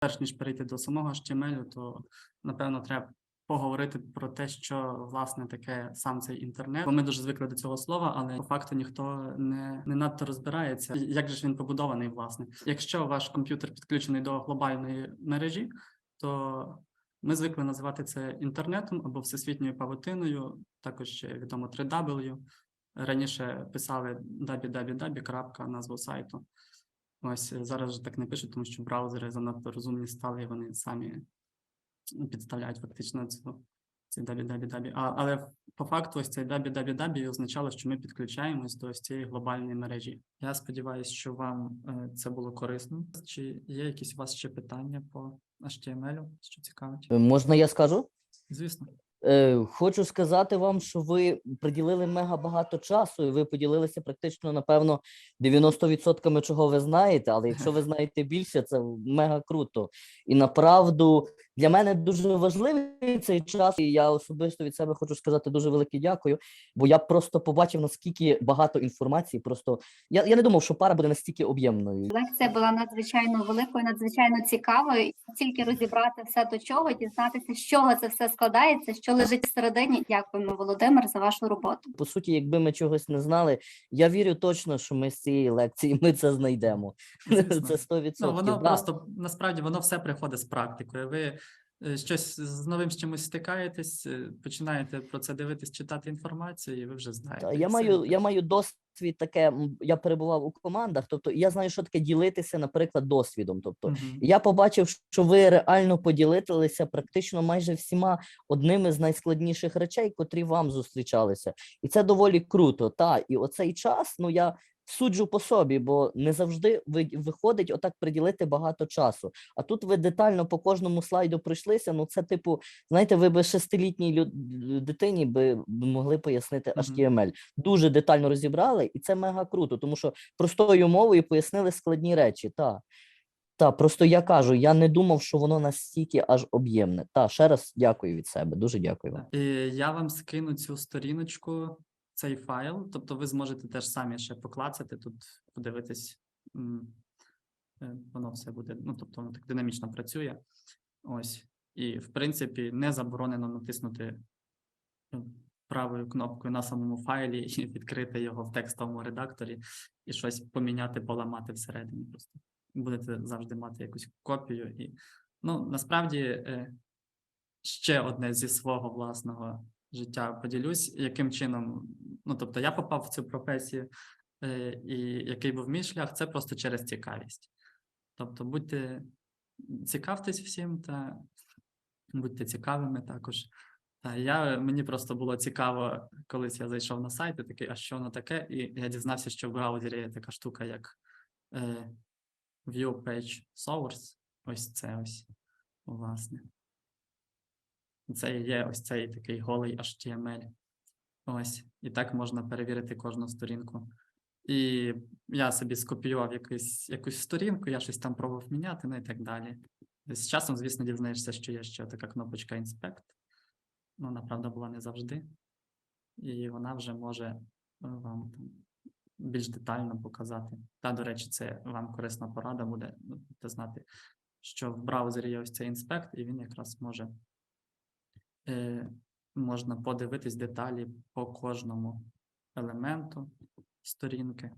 перш ніж перейти до самого HTML, то напевно треба поговорити про те, що власне таке сам цей інтернет. Бо ми дуже звикли до цього слова, але по факту ніхто не, не надто розбирається, як же ж він побудований, власне. Якщо ваш комп'ютер підключений до глобальної мережі, то ми звикли називати це інтернетом або всесвітньою павутиною, також ще відомо 3W. Раніше писали www. назву сайту. Ось е, зараз вже так не пишуть, тому що браузери занадто розумні стали, і вони самі підставляють фактично цю цей www. А, але по факту ось цей www означало, що ми підключаємось до ось цієї глобальної мережі. Я сподіваюся, що вам е, це було корисно. Чи є якісь у вас ще питання по HTML, що цікавить? Е, Можна я скажу? Звісно. Е, хочу сказати вам, що ви приділили мега багато часу, і ви поділилися практично, напевно, 90% чого ви знаєте, але якщо ви знаєте більше, це мега круто. І направду для мене дуже важливий цей час, і я особисто від себе хочу сказати дуже велике дякую, бо я просто побачив, наскільки багато інформації. Просто я, я не думав, що пара буде настільки об'ємною. Лекція була надзвичайно великою, надзвичайно цікавою. Тільки розібрати все до чого, дізнатися, з чого це все складається, що лежить всередині. Дякуємо, Володимир, за вашу роботу. По суті, якби ми чогось не знали, я вірю точно, що ми з цієї лекції ми це знайдемо. Це 100%. Ну, воно да. просто насправді воно все приходить з практикою. Ви щось з новим з чимось стикаєтесь, е, починаєте про це дивитись, читати інформацію, і ви вже знаєте. Я маю, я маю досвід таке. Я перебував у командах, тобто я знаю, що таке ділитися, наприклад, досвідом. Тобто, Мгм. я побачив, що ви реально поділилися практично майже всіма одними з найскладніших речей, котрі вам зустрічалися, і це доволі круто. Та і оцей час, ну я суджу по собі, бо не завжди виходить отак приділити багато часу. А тут ви детально по кожному слайду пройшлися. Ну це типу, знаєте, ви би шестилітній дитині би могли пояснити. HTML. Дуже детально розібрали, і це мега круто, тому що простою мовою пояснили складні речі. Та. Та, просто я кажу, я не думав, що воно настільки аж об'ємне. Та, ще раз дякую від себе. Дуже дякую вам. Я вам скину цю сторіночку, цей файл, тобто ви зможете теж самі ще поклацати тут, подивитись. е, Воно все буде, ну тобто воно так динамічно працює. Ось. І в принципі не заборонено натиснути е, правою кнопкою на самому файлі і відкрити його в текстовому редакторі і щось поміняти, поламати всередині. Просто будете завжди мати якусь копію. І ну насправді е, ще одне зі свого власного життя поділюсь, яким чином. Ну тобто, я попав в цю професію, е, і який був мій шлях, це просто через цікавість. Тобто, будьте цікавтесь всім та будьте цікавими також. Та я мені просто було цікаво, колись я зайшов на сайт і такий, а що воно таке? І я дізнався, що в браузері є така штука, як е, View Page Source. Ось це ось, власне. Це є ось цей такий голий HTML. Ось, і так можна перевірити кожну сторінку. І я собі скопіював якусь, якусь сторінку, я щось там пробував міняти, ну і так далі. З часом, звісно, дізнаєшся, що є ще така кнопочка Inspect. Ну, вона, правда, була не завжди. І вона вже може е, вам більш детально показати. Та, до речі, це вам корисна порада буде ну, тобто знати, що в браузері є ось цей інспект, і він якраз може можна подивитись деталі по кожному елементу сторінки,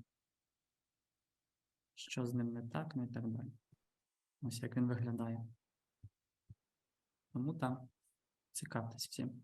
що з ним не так, ну і так далі. Ось як він виглядає. Тому там цікавтесь всім.